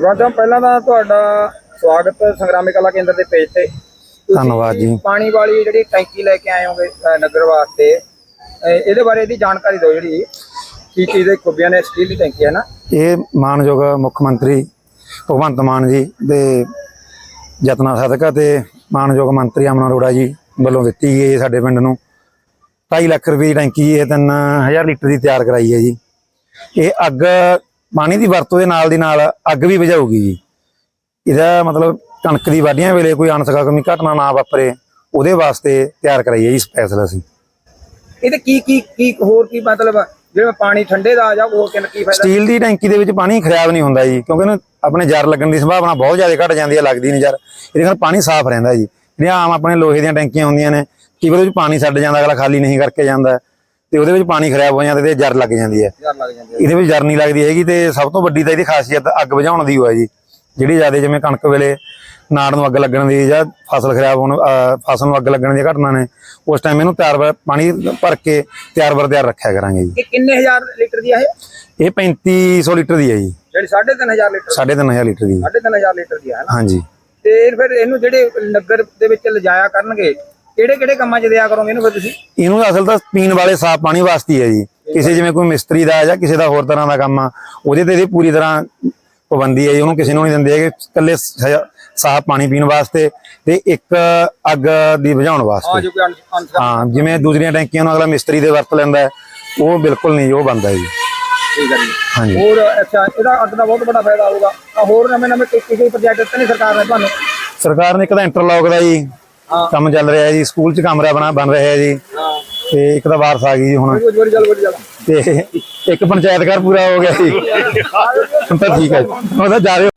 ਸਰਪੰਚ ਪਹਿਲਾਂ ਤਾਂ ਤੁਹਾਡਾ ਸਵਾਗਤ ਸੰਗਰਾਮੀ ਕਲਾ ਕੇਂਦਰ ਦੇ ਪੇਜ ਤੇ। ਤੁਸੀਂ ਧੰਨਵਾਦ ਜੀ। ਪਾਣੀ ਵਾਲੀ ਜਿਹੜੀ ਟੈਂਕੀ ਲੈ ਕੇ ਆਏ ਹੋਗੇ ਅ, ਨਗਰ ਵਾਸਤੇ। ਅ, ਇਹਦੇ ਬਾਰੇ ਇਹਦੀ ਜਾਣਕਾਰੀ ਦਿਓ ਜਿਹੜੀ। ਕੀ ਕੀ ਦੇ ਖੂਬੀਆਂ ਨੇ ਸਟੀਲ ਦੀ ਟੈਂਕੀ ਹੈ ਨਾ? ਇਹ ਮਾਨਯੋਗ ਮੁੱਖ ਮੰਤਰੀ ਭਗਵੰਤ ਮਾਨ ਜੀ ਦੇ ਯਤਨਾਂ ਸਦਕਾ ਤੇ ਮਾਨਯੋਗ ਮੰਤਰੀ ਅਮਨ ਅਰੋੜਾ ਜੀ ਵੱਲੋਂ ਦਿੱਤੀ ਗਈ ਹੈ ਸਾਡੇ ਪਿੰਡ ਨੂੰ। 2.5 ਲੱਖ ਰੁਪਏ ਦੀ ਟੈਂਕੀ ਇਹ 3000 ਲੀਟਰ ਦੀ ਤਿਆਰ ਕਰਾਈ ਹੈ ਜੀ। ਇਹ ਅੱਗ ਪਾਣੀ ਦੀ ਵਰਤੋਂ ਦੇ ਨਾਲ ਦੀ ਨਾਲ ਅੱਗ ਵੀ ਬੁਝਾਊਗੀ ਜੀ। ਇਹਦਾ ਮਤਲਬ ਕਣਕ ਦੀ ਵਾਢੀਆਂ ਵੇਲੇ ਕੋਈ ਅਣਸਕਾਮੀ ਘਟਨਾ ਨਾ ਵਾਪਰੇ ਉਹਦੇ ਵਾਸਤੇ ਤਿਆਰ ਕਰਾਈ ਹੈ ਜੀ ਸਪੈਸ਼ਲ ਅਸੀਂ। ਇਹਦੇ ਕੀ ਕੀ ਕੀ ਹੋਰ ਕੀ ਮਤਲਬ ਜਿਵੇਂ ਪਾਣੀ ਠੰਡੇ ਦਾ ਆ ਜਾ ਹੋਰ ਕਿਨ ਕੀ ਫਾਇਦਾ? ਸਟੀਲ ਦੀ ਟੈਂਕੀ ਦੇ ਵਿੱਚ ਪਾਣੀ ਖਰਾਬ ਨਹੀਂ ਹੁੰਦਾ ਜੀ ਕਿਉਂਕਿ ਨਾ ਆਪਣੇ ਜਰ ਲੱਗਣ ਦੀ ਸੰਭਾਵਨਾ ਬਹੁਤ ਜ਼ਿਆਦਾ ਘਟ ਜਾਂਦੀ ਹੈ ਲੱਗਦੀ ਨਹੀਂ ਜਰ ਇਹਦੇ ਨਾਲ ਪਾਣੀ ਸਾਫ਼ ਰਹਿੰਦਾ ਜੀ। ਜਿਹੜੀਆਂ ਆਮ ਆਪਣੇ ਲੋਹੇ ਦੀਆਂ ਟੈਂਕੀਆਂ ਹੁੰਦੀਆਂ ਨੇ ਕਈ ਵਾਰ ਉਹ ਪਾਣੀ ਛੱਡ ਜਾਂਦਾ ਅਗਲਾ ਖਾਲੀ ਨਹੀਂ ਕਰਕੇ ਜਾਂਦਾ। ਤੇ ਉਹਦੇ ਵਿੱਚ ਪਾਣੀ ਖਰਾਬ ਹੋ ਜਾਂਦਾ ਤੇ ਜਰ ਲੱਗ ਜਾਂਦੀ ਹੈ। ਯਾਰ ਲੱਗ ਜਾਂਦੇ ਇਹਦੇ ਵਿੱਚ ਜਰ ਨਹੀਂ ਲੱਗਦੀ ਹੈਗੀ ਤੇ ਸਭ ਤੋਂ ਵੱਡੀ ਤਾਂ ਇਹਦੀ ਖਾਸੀਅਤ ਅੱਗ ਬੁਝਾਉਣ ਦੀ ਹੋਇਆ ਜੀ। ਜਿਹੜੀ ਜ਼ਿਆਦਾ ਜਿਵੇਂ ਕਣਕ ਵੇਲੇ ਨਾੜ ਨੂੰ ਅੱਗ ਲੱਗਣ ਦੀ ਜਾਂ ਫਸਲ ਖਰਾਬ ਹੋਣ ਫਸਲ ਨੂੰ ਅੱਗ ਲੱਗਣ ਦੀ ਘਟਨਾ ਨੇ ਉਸ ਟਾਈਮ ਇਹਨੂੰ ਤਿਆਰ ਪਾਣੀ ਭਰ ਕੇ ਤਿਆਰ ਬਰ ਤਿਆਰ ਰੱਖਿਆ ਕਰਾਂਗੇ ਜੀ। ਇਹ ਕਿੰਨੇ ਹਜ਼ਾਰ ਲੀਟਰ ਦੀ ਆ ਇਹ? ਇਹ 3500 ਲੀਟਰ ਦੀ ਹੈ ਜੀ। ਜਿਹੜੀ 3500 ਲੀਟਰ 3500 ਲੀਟਰ ਦੀ। 3500 ਲੀਟਰ ਦੀ ਹੈ ਹਾਂਜੀ। ਤੇ ਫਿਰ ਇਹਨੂੰ ਜਿਹੜੇ ਨਗਰ ਦੇ ਵਿੱਚ ਲਿਜਾਇਆ ਕਰਨਗੇ ਕਿਹੜੇ ਕਿਹੜੇ ਕੰਮਾਂ 'ਚ ਦਿਆ ਕਰੋਗੇ ਇਹਨੂੰ ਫਿਰ ਤੁਸੀਂ? ਇਹਨੂੰ ਅਸਲ ਤਾਂ ਪੀਣ ਵਾਲੇ ਸਾਫ਼ ਪਾਣੀ ਵਾਸਤੇ ਹੀ ਜੀ। ਕਿਸੇ ਜਿਵੇਂ ਕੋਈ ਮਿਸਤਰੀ ਦਾ ਜਾਂ ਕਿਸੇ ਦਾ ਹੋਰ ਤਰ੍ਹਾਂ ਦਾ ਕੰਮ ਆ ਉਹਦੇ ਤੇ ਇਹਦੀ ਪੂਰੀ ਤਰ੍ਹਾਂ ਪਾਬੰਦੀ ਹੈ ਜੀ। ਉਹਨੂੰ ਕਿਸੇ ਨੂੰ ਨਹੀਂ ਦਿੰਦੇ ਹੈਗੇ ਇਕੱਲੇ ਸਾਫ਼ ਪਾਣੀ ਪੀਣ ਵਾਸਤੇ ਤੇ ਇੱਕ ਅੱਗ ਦੀ ਬੁਝਾਉਣ ਵਾਸਤੇ। ਹਾਂ ਜਿਵੇਂ ਦੂਸਰੀਆਂ ਟੈਂਕੀਆਂ ਨੂੰ ਅਗਲਾ ਮਿਸਤਰੀ ਦੇ ਵਰਤ ਲੈਂਦਾ ਉਹ ਬਿਲਕੁਲ ਨਹੀਂ ਉਹ ਬੰਦਾ ਜੀ। ਠੀਕ ਹੈ ਜੀ। ਹਾਂਜੀ। ਹੋਰ ਅੱਛਾ ਇਹਦਾ ਅੱਗ ਦਾ ਬਹੁਤ ਵੱਡਾ ਫਾਇਦਾ ਹੋਊਗਾ। ਆ ਹੋਰ ਨਵੇਂ ਨਵੇਂ ਕੋਈ ਪ੍ਰੋਜੈਕਟ ਦਿੱਤੇ ਨਹੀਂ ਸਰਕਾਰ ਨੇ ਤੁਹਾਨੂੰ? ਸਰਕਾਰ ਨੇ ਇੱਕ ਤਾਂ ਇੰਟਰਲੌਕ ਦਾ ਜੀ। ਕੰਮ ਚੱਲ ਰਿਹਾ ਜੀ ਸਕੂਲ 'ਚ ਕਮਰਾ ਬਣਾ ਬਣ ਰਿਹਾ ਜੀ। ਤੇ ਇੱਕ ਤਾਂ ਵਾਰਸ ਆ ਗਈ ਜੀ ਹੁਣ। ਤੇ ਇੱਕ ਪੰਚਾਇਤ ਘਰ ਪੂਰਾ ਹੋ ਗਿਆ ਜੀ। ਹੁਣ ਤਾਂ ਠੀਕ ਹੈ ਜੀ। ਹੁਣ ਤਾਂ ਜਾਰੇ